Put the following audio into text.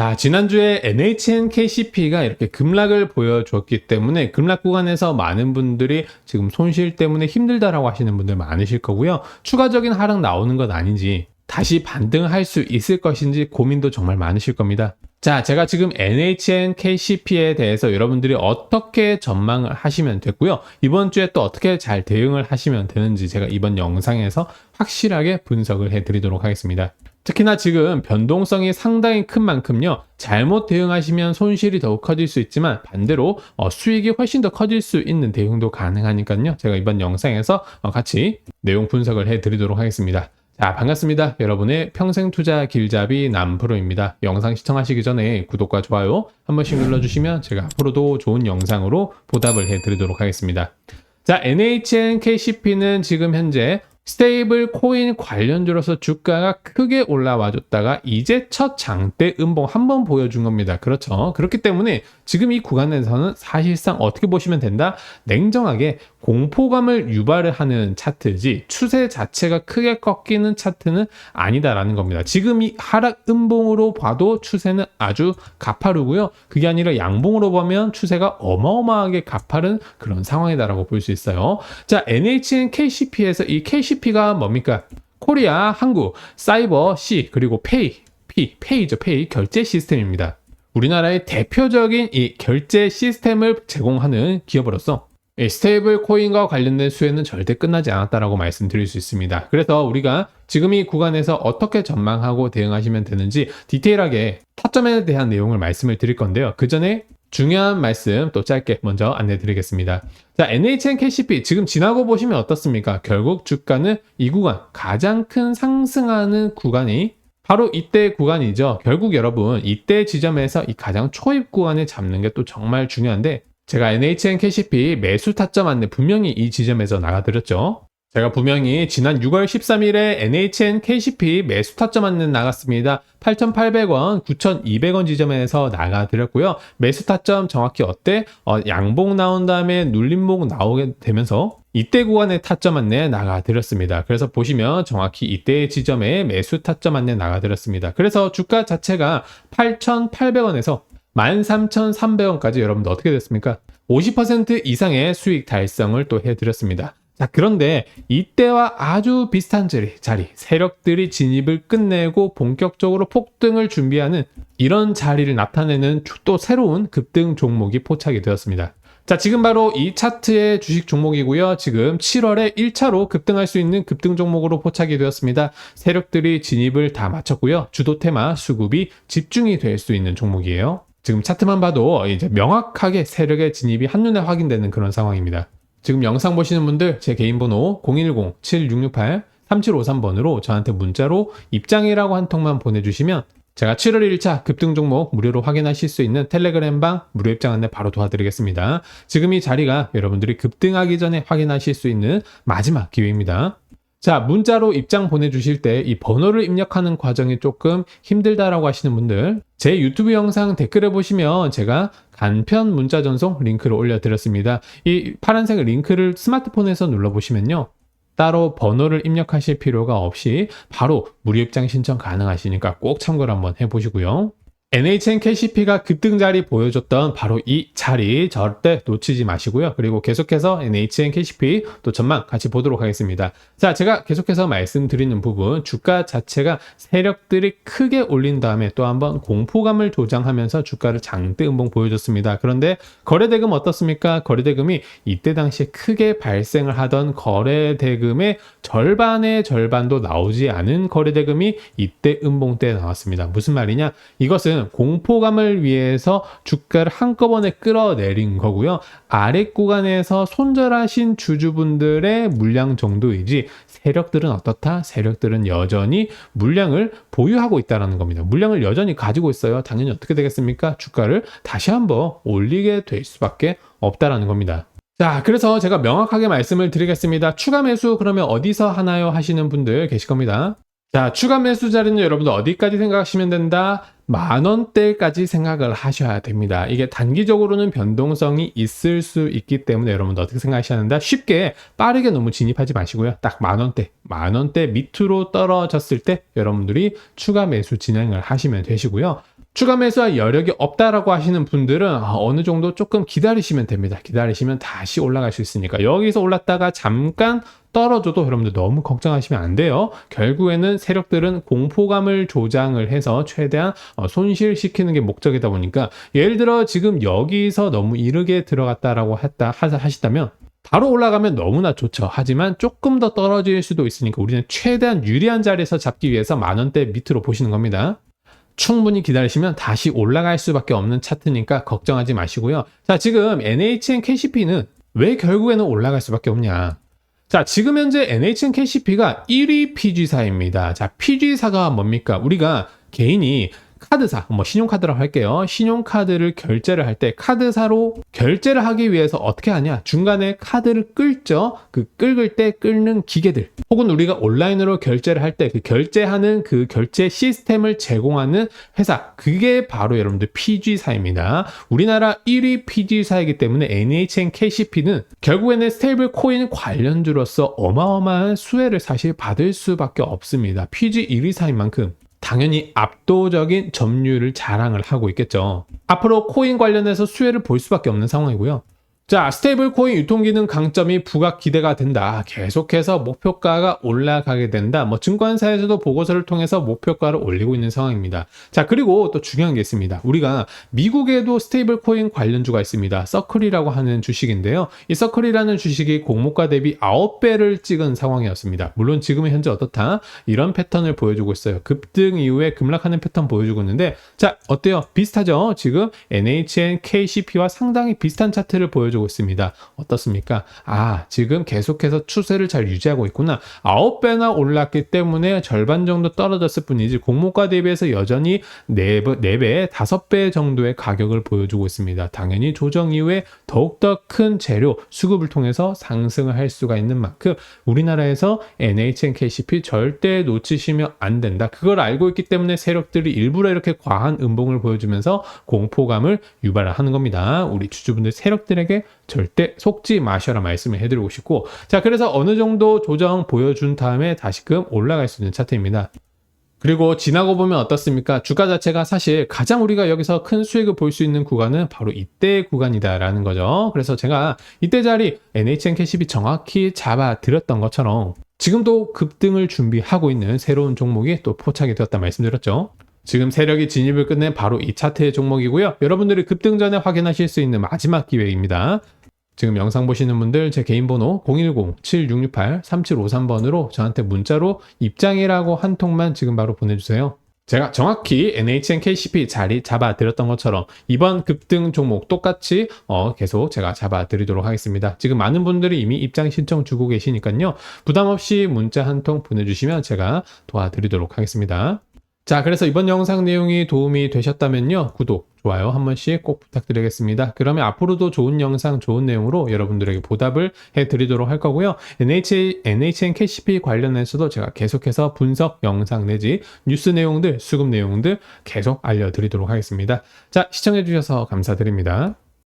자, 지난주에 NHN KCP가 이렇게 급락을 보여줬기 때문에 급락 구간에서 많은 분들이 지금 손실 때문에 힘들다라고 하시는 분들 많으실 거고요. 추가적인 하락 나오는 건 아닌지 다시 반등할 수 있을 것인지 고민도 정말 많으실 겁니다. 자, 제가 지금 NHN KCP에 대해서 여러분들이 어떻게 전망을 하시면 됐고요. 이번 주에 또 어떻게 잘 대응을 하시면 되는지 제가 이번 영상에서 확실하게 분석을 해 드리도록 하겠습니다. 특히나 지금 변동성이 상당히 큰 만큼요. 잘못 대응하시면 손실이 더욱 커질 수 있지만 반대로 어, 수익이 훨씬 더 커질 수 있는 대응도 가능하니까요. 제가 이번 영상에서 어, 같이 내용 분석을 해 드리도록 하겠습니다. 자, 반갑습니다. 여러분의 평생 투자 길잡이 남프로입니다. 영상 시청하시기 전에 구독과 좋아요 한 번씩 눌러주시면 제가 앞으로도 좋은 영상으로 보답을 해 드리도록 하겠습니다. 자, NHN KCP는 지금 현재 스테이블 코인 관련주로서 주가가 크게 올라와 줬다가 이제 첫 장대 음봉 한번 보여준 겁니다. 그렇죠. 그렇기 때문에 지금 이 구간에서는 사실상 어떻게 보시면 된다? 냉정하게 공포감을 유발을 하는 차트지 추세 자체가 크게 꺾이는 차트는 아니다라는 겁니다. 지금 이 하락 음봉으로 봐도 추세는 아주 가파르고요. 그게 아니라 양봉으로 보면 추세가 어마어마하게 가파른 그런 상황이다라고 볼 수 있어요. 자, NHN KCP에서 이 KCP 가 뭡니까? 코리아, 한국, 사이버, C, 그리고 페이, P, 페이죠, 페이, 결제 시스템입니다. 우리나라의 대표적인 이 결제 시스템을 제공하는 기업으로서 이 스테이블 코인과 관련된 수혜는 절대 끝나지 않았다라고 말씀드릴 수 있습니다. 그래서 우리가 지금 이 구간에서 어떻게 전망하고 대응하시면 되는지 디테일하게 타점에 대한 내용을 말씀을 드릴 건데요. 그 전에 중요한 말씀 또 짧게 먼저 안내 드리겠습니다. 자, NHN KCP 지금 지나고 보시면 어떻습니까? 결국 주가는 이 구간 가장 큰 상승하는 구간이 바로 이때 구간이죠. 결국 여러분 이때 지점에서 이 가장 초입 구간을 잡는 게 또 정말 중요한데 제가 NHN KCP 매수 타점 안내 분명히 이 지점에서 나가드렸죠. 제가 분명히 지난 6월 13일에 NHN KCP 매수 타점 안내 나갔습니다. 8,800원, 9,200원 지점에서 나가드렸고요. 매수 타점 정확히 어때? 어, 양봉 나온 다음에 눌림목 나오게 되면서 이때 구간에 타점 안내 나가드렸습니다. 그래서 보시면 정확히 이때 지점에 매수 타점 안내 나가드렸습니다. 그래서 주가 자체가 8,800원에서 13,300원까지 여러분들 어떻게 됐습니까? 50% 이상의 수익 달성을 또 해드렸습니다. 자, 그런데 이때와 아주 비슷한 자리, 자리, 세력들이 진입을 끝내고 본격적으로 폭등을 준비하는 이런 자리를 나타내는 또 새로운 급등 종목이 포착이 되었습니다. 자, 지금 바로 이 차트의 주식 종목이고요. 지금 7월에 1차로 급등할 수 있는 급등 종목으로 포착이 되었습니다. 세력들이 진입을 다 마쳤고요. 주도 테마 수급이 집중이 될 수 있는 종목이에요. 지금 차트만 봐도 이제 명확하게 세력의 진입이 한눈에 확인되는 그런 상황입니다. 지금 영상 보시는 분들 제 개인 번호 010-7668-3753번으로 저한테 문자로 입장이라고 한 통만 보내주시면 제가 7월 1차 급등 종목 무료로 확인하실 수 있는 텔레그램 방 무료 입장 안내 바로 도와드리겠습니다. 지금 이 자리가 여러분들이 급등하기 전에 확인하실 수 있는 마지막 기회입니다. 자, 문자로 입장 보내주실 때 이 번호를 입력하는 과정이 조금 힘들다라고 하시는 분들, 제 유튜브 영상 댓글에 보시면 제가 간편 문자 전송 링크를 올려드렸습니다. 이 파란색 링크를 스마트폰에서 눌러보시면요. 따로 번호를 입력하실 필요가 없이 바로 무료 입장 신청 가능하시니까 꼭 참고를 한번 해보시고요. NHN KCP가 급등 자리 보여줬던 바로 이 자리 절대 놓치지 마시고요. 그리고 계속해서 NHN KCP 또 전망 같이 보도록 하겠습니다. 자, 제가 계속해서 말씀드리는 부분 주가 자체가 세력들이 크게 올린 다음에 또 한번 공포감을 조장하면서 주가를 장대 음봉 보여줬습니다. 그런데 거래대금 어떻습니까? 거래대금이 이때 당시에 크게 발생을 하던 거래대금의 절반의 절반도 나오지 않은 거래대금이 이때 음봉 때 나왔습니다. 무슨 말이냐? 이것 은 공포감을 위해서 주가를 한꺼번에 끌어내린 거고요. 아래 구간에서 손절하신 주주분들의 물량 정도이지 세력들은 어떻다? 세력들은 여전히 물량을 보유하고 있다는 겁니다. 물량을 여전히 가지고 있어요. 당연히 어떻게 되겠습니까? 주가를 다시 한번 올리게 될 수밖에 없다라는 겁니다. 자, 그래서 제가 명확하게 말씀을 드리겠습니다. 추가 매수 그러면 어디서 하나요? 하시는 분들 계실 겁니다. 자, 추가 매수 자리는 여러분들 어디까지 생각하시면 된다? 만 원대까지 생각을 하셔야 됩니다. 이게 단기적으로는 변동성이 있을 수 있기 때문에 여러분들 어떻게 생각하셔야 된다? 쉽게 빠르게 너무 진입하지 마시고요. 딱 만 원대, 만 원대 밑으로 떨어졌을 때 여러분들이 추가 매수 진행을 하시면 되시고요. 추가 매수할 여력이 없다라고 하시는 분들은 아, 어느 정도 조금 기다리시면 됩니다. 기다리시면 다시 올라갈 수 있으니까 여기서 올랐다가 잠깐 떨어져도 여러분들 너무 걱정하시면 안 돼요. 결국에는 세력들은 공포감을 조장을 해서 최대한 어, 손실시키는 게 목적이다 보니까 예를 들어 지금 여기서 너무 이르게 들어갔다라고 했다 하- 하시다면 바로 올라가면 너무나 좋죠. 하지만 조금 더 떨어질 수도 있으니까 우리는 최대한 유리한 자리에서 잡기 위해서 만 원대 밑으로 보시는 겁니다. 충분히 기다리시면 다시 올라갈 수밖에 없는 차트니까 걱정하지 마시고요. 자, 지금 NHN KCP는 왜 결국에는 올라갈 수밖에 없냐? 자, 지금 현재 NHN KCP가 1위 PG사입니다. 자, PG사가 뭡니까? 우리가 개인이 카드사, 뭐 신용카드라고 할게요. 신용카드를 결제를 할 때 카드사로 결제를 하기 위해서 어떻게 하냐? 중간에 카드를 끌죠. 그 끌을 때 끌는 기계들. 혹은 우리가 온라인으로 결제를 할 때 그 결제하는 그 결제 시스템을 제공하는 회사. 그게 바로 여러분들 PG사입니다. 우리나라 1위 PG사이기 때문에 NHN KCP는 결국에는 스테이블 코인 관련주로서 어마어마한 수혜를 사실 받을 수밖에 없습니다. PG 1위사인 만큼 당연히 압도적인 점유율을 자랑을 하고 있겠죠. 앞으로 코인 관련해서 수혜를 볼 수밖에 없는 상황이고요. 자, 스테이블 코인 유통기능 강점이 부각 기대가 된다. 계속해서 목표가가 올라가게 된다. 뭐 증권사에서도 보고서를 통해서 목표가를 올리고 있는 상황입니다. 자, 그리고 또 중요한 게 있습니다. 우리가 미국에도 스테이블 코인 관련주가 있습니다. 서클이라고 하는 주식인데요. 이 서클이라는 주식이 공모가 대비 9배를 찍은 상황이었습니다. 물론 지금은 현재 어떻다? 이런 패턴을 보여주고 있어요. 급등 이후에 급락하는 패턴 보여주고 있는데 자, 어때요? 비슷하죠? 지금 NHN KCP와 상당히 비슷한 차트를 보여주고 있습니다. 어떻습니까? 아, 지금 계속해서 추세를 잘 유지하고 있구나. 9배나 올랐기 때문에 절반 정도 떨어졌을 뿐이지 공모가 대비해서 여전히 4배, 4배 5배 정도의 가격을 보여주고 있습니다. 당연히 조정 이후에 더욱더 큰 재료, 수급을 통해서 상승을 할 수가 있는 만큼 우리나라에서 NHN KCP 절대 놓치시면 안 된다. 그걸 알고 있기 때문에 세력들이 일부러 이렇게 과한 음봉을 보여주면서 공포감을 유발하는 겁니다. 우리 주주분들 세력들에게 절대 속지 마셔라 말씀을 해드리고 싶고 자 그래서 어느 정도 조정 보여준 다음에 다시금 올라갈 수 있는 차트입니다. 그리고 지나고 보면 어떻습니까? 주가 자체가 사실 가장 우리가 여기서 큰 수익을 볼 수 있는 구간은 바로 이때 구간이다라는 거죠. 그래서 제가 이때 자리 NHN 캐시비 정확히 잡아 드렸던 것처럼 지금도 급등을 준비하고 있는 새로운 종목이 또 포착이 되었다 말씀드렸죠. 지금 세력이 진입을 끝낸 바로 이 차트의 종목이고요. 여러분들이 급등 전에 확인하실 수 있는 마지막 기회입니다. 지금 영상 보시는 분들 제 개인 번호 010-7668-3753번으로 저한테 문자로 입장이라고 한 통만 지금 바로 보내주세요. 제가 정확히 NHN KCP 자리 잡아 드렸던 것처럼 이번 급등 종목 똑같이 어, 계속 제가 잡아 드리도록 하겠습니다. 지금 많은 분들이 이미 입장 신청 주고 계시니까요. 부담 없이 문자 한 통 보내주시면 제가 도와드리도록 하겠습니다. 자, 그래서 이번 영상 내용이 도움이 되셨다면요. 구독, 좋아요 한 번씩 꼭 부탁드리겠습니다. 그러면 앞으로도 좋은 영상, 좋은 내용으로 여러분들에게 보답을 해드리도록 할 거고요. NH, NHN KCP 관련해서도 제가 계속해서 분석 영상 내지 뉴스 내용들, 수급 내용들 계속 알려드리도록 하겠습니다. 자, 시청해주셔서 감사드립니다.